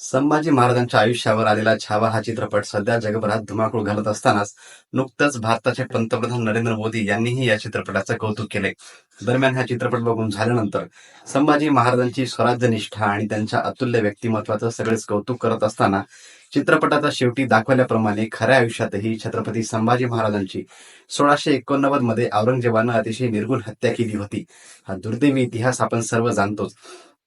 संभाजी महाराजांच्या आयुष्यावर आलेला छावा हा चित्रपट सध्या जगभरात धुमाकूळ घालत असतानाच नुकतंच भारताचे पंतप्रधान नरेंद्र मोदी यांनीही या चित्रपटाचं कौतुक केले दरम्यान हा चित्रपट बघून झाल्यानंतर संभाजी महाराजांची स्वराज्यनिष्ठा आणि त्यांच्या अतुल्य व्यक्तिमत्वाचं सगळेच कौतुक करत असताना चित्रपटाचा शेवटी दाखवल्याप्रमाणे खऱ्या आयुष्यातही छत्रपती संभाजी महाराजांची सोळाशे एकोणनव्वदमध्ये औरंगजेबानं अतिशय निर्गुण हत्या केली होती. हा दुर्दैवी इतिहास आपण सर्व जाणतोच.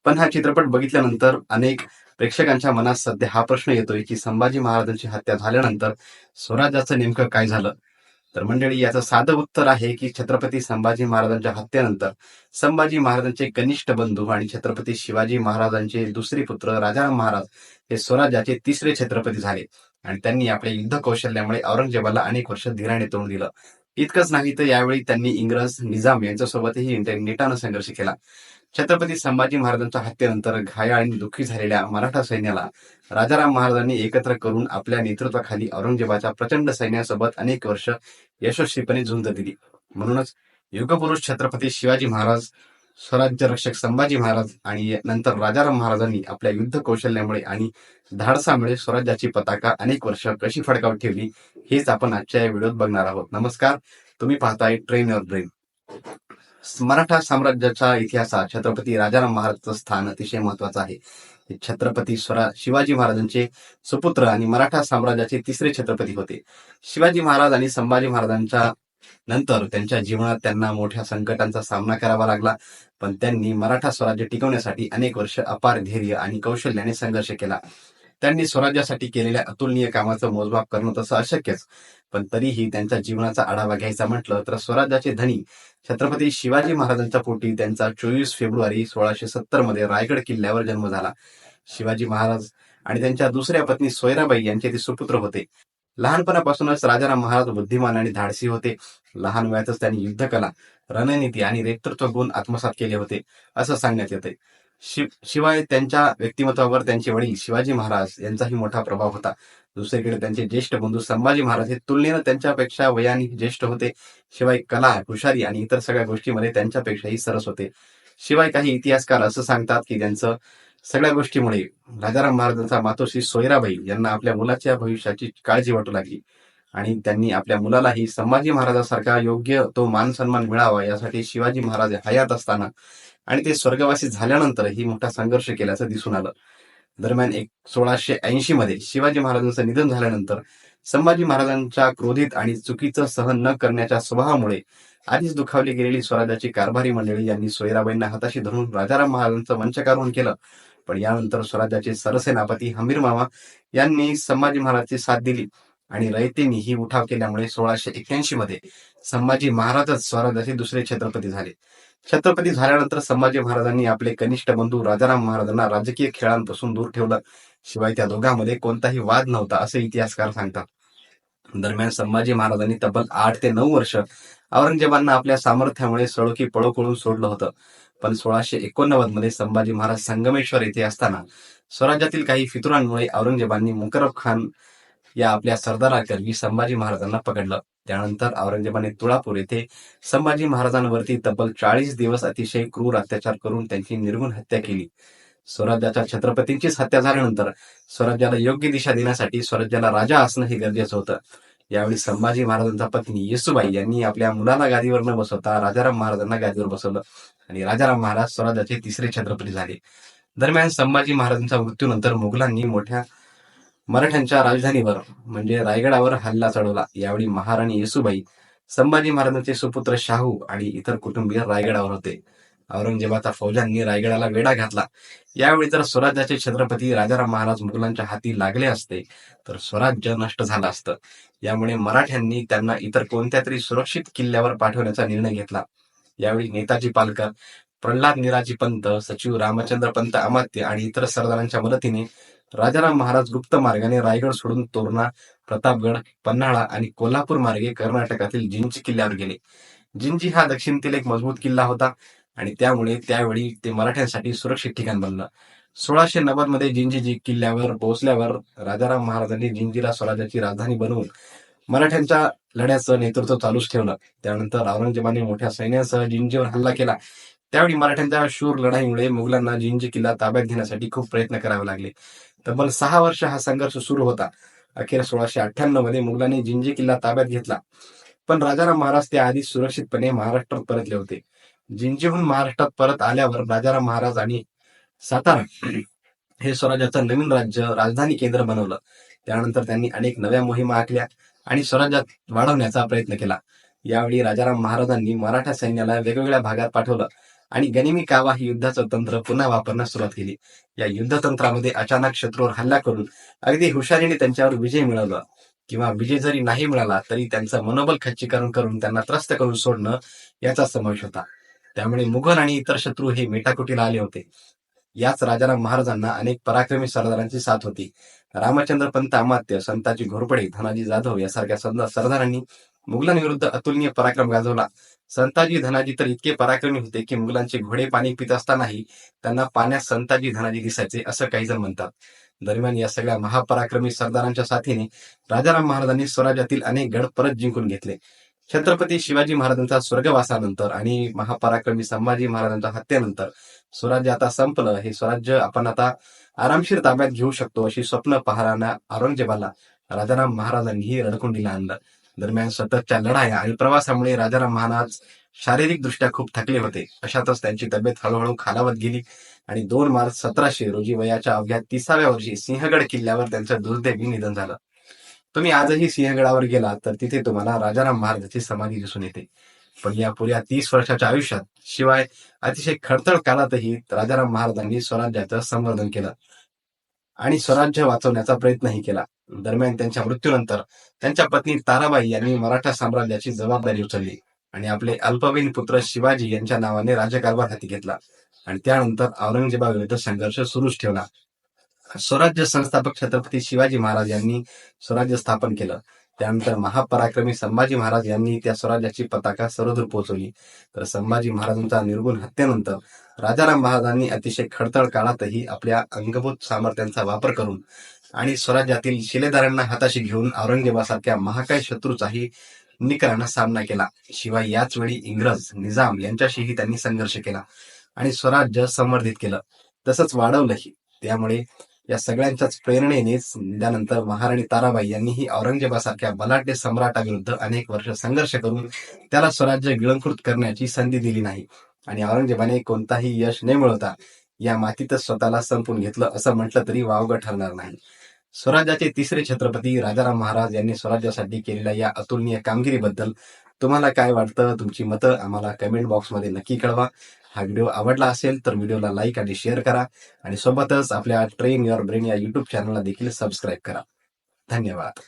पण हा चित्रपट बघितल्यानंतर अनेक प्रेक्षकांच्या मनात सध्या हा प्रश्न येतोय की संभाजी महाराजांची हत्या झाल्यानंतर स्वराज्याचं नेमकं काय झालं? तर मंडळी याचं साधं उत्तर आहे की छत्रपती संभाजी महाराजांच्या हत्येनंतर संभाजी महाराजांचे कनिष्ठ बंधू आणि छत्रपती शिवाजी महाराजांचे दुसरे पुत्र राजाराम महाराज हे स्वराज्याचे तिसरे छत्रपती झाले. आणि त्यांनी आपल्या युद्ध कौशल्यामुळे औरंगजेबाला अनेक वर्ष धीराने तोंड दिलं. इतकंच नाही तर यावेळी त्यांनी इंग्रज निजाम यांच्यासोबतही नेटानं संघर्ष केला. छत्रपती संभाजी महाराजांच्या हत्येनंतर घायाळ आणि दुःखी झालेल्या मराठा सैन्याला राजाराम महाराजांनी एकत्र करून आपल्या नेतृत्वाखाली औरंगजेबाच्या प्रचंड सैन्यासोबत अनेक वर्ष यशस्वीपणे झुंज दिली. म्हणूनच युगपुरुष छत्रपती शिवाजी महाराज स्वराज्य रक्षक संभाजी महाराज आणि नंतर राजाराम महाराजांनी आपल्या युद्ध कौशल्यामुळे आणि धाडसामुळे स्वराज्याची पताका अनेक वर्ष कशी फडकावत ठेवली हेच आपण आजच्या या व्हिडिओत बघणार आहोत. नमस्कार. तुम्ही पाहताय ट्रेन युअर ब्रेन मराठा साम्राज्याच्या इतिहासात छत्रपती राजाराम महाराजचं स्थान अतिशय महत्वाचं आहे. छत्रपती स्वरा शिवाजी महाराजांचे सुपुत्र आणि मराठा साम्राज्याचे तिसरे छत्रपती होते. शिवाजी महाराज आणि संभाजी महाराजांच्या नंतर त्यांच्या जीवनात त्यांना मोठ्या संकटांचा सामना करावा लागला. पण त्यांनी मराठा स्वराज्य टिकवण्यासाठी अनेक वर्ष अपार धैर्य आणि कौशल्याने संघर्ष केला. त्यांनी स्वराज्यासाठी केलेल्या अतुलनीय कामाचं मोजमाप करणं तसं अशक्यच. पण तरीही त्यांच्या जीवनाचा आढावा घ्यायचा म्हटलं तर स्वराज्याचे धनी छत्रपती शिवाजी महाराजांच्या पोटी त्यांचा चोवीस फेब्रुवारी सोळाशे सत्तरमध्ये रायगड किल्ल्यावर जन्म झाला. शिवाजी महाराज आणि त्यांच्या दुसऱ्या पत्नी सोयराबाई यांचे ते सुपुत्र होते. लहानपणापासूनच राजाराम महाराज बुद्धिमान आणि धाडसी होते. लहान वयातच त्यांनी युद्धकला रणनीती आणि नेतृत्व गुण आत्मसात केले होते असं सांगण्यात येते शिव शिवाय त्यांच्या व्यक्तिमत्वावर त्यांचे वडील शिवाजी महाराज यांचाही मोठा प्रभाव होता. दुसरीकडे त्यांचे ज्येष्ठ बंधू संभाजी महाराज हे तुलनेनं त्यांच्यापेक्षा वयाने ज्येष्ठ होते. शिवाय कला हुशारी आणि इतर सगळ्या गोष्टीमध्ये त्यांच्यापेक्षाही सरस होते. शिवाय काही इतिहासकार असं सांगतात की त्यांचं सगळ्या गोष्टीमुळे राजाराम महाराजांचा मातोश्री सोयराबाई यांना आपल्या मुलाच्या भविष्याची काळजी वाटू लागली. आणि त्यांनी आपल्या मुलालाही संभाजी महाराजांसारखा योग्य तो मान सन्मान मिळावा यासाठी शिवाजी महाराज हयात असताना आणि ते स्वर्गवासी झाल्यानंतरही मोठा संघर्ष केल्याचं दिसून आलं. दरम्यान एक सोळाशे ऐंशी मध्ये शिवाजी महाराजांचं निधन झाल्यानंतर संभाजी महाराजांच्या क्रोधित आणि चुकीचं सहन न करण्याच्या स्वभावामुळे आधीच दुखावली गेलेली स्वराज्याची कारभारी मंडळी यांनी सोयराबाईंना हाताशी धरून राजाराम महाराजांचं वंचकारोहण केलं. पण यानंतर स्वराज्याचे सरसेनापती हमीर मामा यांनी संभाजी महाराजची साथ दिली. आणि रयतेंनी ही उठाव केल्यामुळे सोळाशे एक्क्याऐंशी मध्ये संभाजी महाराजच स्वराज्याचे दुसरे छत्रपती झाले. छत्रपती झाल्यानंतर संभाजी महाराजांनी आपले कनिष्ठ बंधू राजाराम महाराजांना राजकीय खेळांपासून दूर ठेवलं. शिवाय त्या दोघांमध्ये कोणताही वाद नव्हता असे इतिहासकार सांगतात. दरम्यान संभाजी महाराजांनी तब्बल आठ ते नऊ वर्ष औरंगजेबांना आपल्या सामर्थ्यामुळे सळोखी पळो सोडलं होतं. पण सोळाशे एकोणनव्वदमध्ये संभाजी महाराज संगमेश्वर येथे असताना स्वराज्यातील काही फितुरांमुळे औरंगजेबांनी मुकरब खान या आपल्या सरदाराकरवी संभाजी महाराजांना पकडलं. त्यानंतर औरंगजेबाने तुळापूर येथे संभाजी महाराजांवरती तब्बल चाळीस दिवस अतिशय क्रूर अत्याचार करून त्यांची निर्गुण हत्या केली. स्वराज्याच्या छत्रपतींचीच हत्या झाल्यानंतर स्वराज्याला योग्य दिशा देण्यासाठी स्वराज्याला राजा असणं हे गरजेचं होतं. यावेळी संभाजी महाराजांचा पत्नी येसुबाई यांनी आपल्या मुलाला गादीवर न बसवता राजाराम महाराजांना गादीवर बसवलं आणि राजाराम महाराज स्वराज्याचे तिसरे छत्रपती झाले. दरम्यान संभाजी महाराजांच्या मृत्यूनंतर मुघलांनी मोठ्या मराठ्यांच्या राजधानीवर म्हणजे रायगडावर हल्ला चढवला. यावेळी महाराणी येसुबाई संभाजी महाराजांचे सुपुत्र शाहू आणि इतर कुटुंबीय रायगडावर होते. औरंगजेबाच्या फौजांनी रायगडाला वेढा घातला. यावेळी जर स्वराज्याचे छत्रपती राजाराम महाराज मुघलांच्या हाती लागले असते तर स्वराज्य नष्ट झालं असतं. यामुळे मराठ्यांनी त्यांना इतर कोणत्या तरी सुरक्षित किल्ल्यावर पाठवण्याचा निर्णय घेतला. यावेळी नेताजी पालकर प्रल्हाद निराजी पंत सचिव रामचंद्र पंत अमात्य आणि इतर सरदारांच्या मदतीने राजाराम महाराज गुप्त मार्गाने रायगड सोडून तोरणा प्रतापगड पन्हाळा आणि कोल्हापूर मार्गे कर्नाटकातील जिंजी किल्ल्यावर गेले. जिंजी हा दक्षिणतील एक मजबूत किल्ला होता. आणि त्यामुळे त्यावेळी ते मराठ्यांसाठी सुरक्षित ठिकाण बनलं. सोळाशे नव्वदमध्ये जिंजी जी किल्ल्यावर पोहोचल्यावर राजाराम महाराजांनी जिंजीला स्वराज्याची राजधानी बनवून मराठ्यांच्या लढ्याचं नेतृत्व चालूच ठेवलं. त्यानंतर औरंगजेबाने मोठ्या सैन्यासह जिंजीवर हल्ला केला. त्यावेळी मराठ्यांच्या शूर लढाईमुळे मुघलांना जिंजी किल्ला ताब्यात घेण्यासाठी खूप प्रयत्न करावे लागले. तब्बल सहा वर्ष हा संघर्ष सुरू होता. अखेर सोळाशे अठ्ठ्याण्णवमध्ये मुघलांनी जिंजी किल्ला ताब्यात घेतला. पण राजाराम महाराज त्याआधी सुरक्षितपणे महाराष्ट्रात परतले होते. जिंजीहून महाराष्ट्रात परत आल्यावर राजाराम महाराज आणि सातारा हे स्वराज्याचं नवीन राज्य राजधानी केंद्र बनवलं. त्यानंतर त्यांनी अनेक नव्या मोहिमा आखल्या आणि स्वराज्यात वाढवण्याचा प्रयत्न केला. यावेळी राजाराम महाराजांनी मराठा सैन्याला वेगवेगळ्या भागात पाठवलं आणि गनिमी कावा हे युद्धाचं तंत्र पुन्हा वापरण्यास सुरुवात केली. या युद्धतंत्रामध्ये अचानक शत्रूवर हल्ला करून अगदी हुशारीने त्यांच्यावर विजय मिळवला. किंवा विजय जरी नाही मिळाला तरी त्यांचं मनोबल खच्चीकरण करून त्यांना त्रस्त करून सोडणं याचा समावेश होता. त्यामुळे मुघल आणि इतर शत्रू हे मेटाकुटीला आले होते. याच राजाराम महाराजांना अनेक पराक्रमी सरदारांची साथ होती. रामचंद्र पंत अमात्य संताजी घोरपडे धनाजी जाधव यासारख्या संत सरदारांनी मुघलांविरुद्ध अतुलनीय पराक्रम गाजवला. संताजी धनाजी तर इतके पराक्रमी होते की मुघलांचे घोडे पाणी पित असतानाही त्यांना पाण्यात संताजी धनाजी दिसायचे असं काही जण म्हणतात. दरम्यान या सगळ्या महापराक्रमी सरदारांच्या साथीने राजाराम महाराजांनी स्वराज्यातील अनेक गड परत जिंकून घेतले. छत्रपती शिवाजी महाराजांचा स्वर्गवासानंतर आणि महापराक्रमी संभाजी महाराजांच्या हत्येनंतर स्वराज्य आता संपलं. हे स्वराज्य आपण आता आरामशीर ताब्यात घेऊ शकतो अशी स्वप्न पाहणाऱ्या औरंगजेबाला राजाराम महाराजांनीही रडकुंडीला आणलं. दरम्यान सततच्या लढाया आणि प्रवासामुळे राजाराम महाराज शारीरिक दृष्ट्या खूप थकले होते. अशातच त्यांची तब्येत हळूहळू खालावत गेली आणि दोन मार्च सतराशे रोजी वयाच्या अवघ्या तिसाव्या वर्षी सिंहगड किल्ल्यावर त्यांचं दुर्दैवी निधन झालं. तुम्ही आजही सिंहगडावर गेला तर तिथे तुम्हाला राजाराम महाराजांची समाधी दिसून येते. पण या पुऱ्या तीस वर्षाच्या आयुष्यात शिवाय अतिशय खडतळ काळातही राजाराम महाराजांनी स्वराज्याचं संवर्धन केलं आणि स्वराज्य वाचवण्याचा प्रयत्नही केला. दरम्यान त्यांच्या मृत्यूनंतर त्यांच्या पत्नी ताराबाई यांनी मराठा साम्राज्याची जबाबदारी उचलली आणि आपले अल्पवयीन पुत्र शिवाजी यांच्या नावाने राज्यकारभार हाती घेतला आणि त्यानंतर औरंगजेबाविरुद्ध संघर्ष सुरूच ठेवला. स्वराज्य संस्थापक छत्रपती शिवाजी महाराज यांनी स्वराज्य स्थापन केलं. त्यानंतर महापराक्रमी संभाजी महाराज यांनी त्या स्वराज्याची पताका सर्वदूर पोहोचवली. तर संभाजी महाराजांच्या निर्गुण हत्येनंतर राजाराम महाराजांनी अतिशय खडतळ काळातही आपल्या अंगभूत सामर्थ्यांचा वापर करून आणि स्वराज्यातील शिलेदारांना हाताशी घेऊन औरंगजेबासारख्या महाकाय शत्रूचाही निकरानं सामना केला. शिवाय याच वेळी इंग्रज निजाम यांच्याशीही त्यांनी संघर्ष केला आणि स्वराज्य संवर्धित केलं. तसंच वाढवलंही. त्यामुळे या सगळ्यांच्याच प्रेरणेनेच त्यानंतर महाराणी ताराबाई यांनीही औरंगजेबासारख्या बलाढ्य सम्राटाविरुद्ध अनेक वर्ष संघर्ष करून त्याला स्वराज्य गिळंकृत करण्याची संधी दिली नाही. आणि औरंगजेबाने कोणताही यश न मिळवता या मातीतच स्वतःला संपून घेतलं असं म्हटलं तरी वावगं ठरणार नाही. स्वराज्याचे तिसरे छत्रपती राजाराम महाराज यांनी स्वराज्यासाठी केलेल्या या अतुलनीय कामगिरीबद्दल तुम्हाला काय वाटतं? तुमची मतं आम्हाला कमेंट बॉक्समध्ये नक्की कळवा. हा व्हिडिओ आवडला असेल तर व्हिडिओला लाईक आणि शेअर करा. आणि सोबतच आपल्या ट्रेन युअर ब्रेन या युट्यूब चॅनलला देखील सबस्क्राईब करा. धन्यवाद.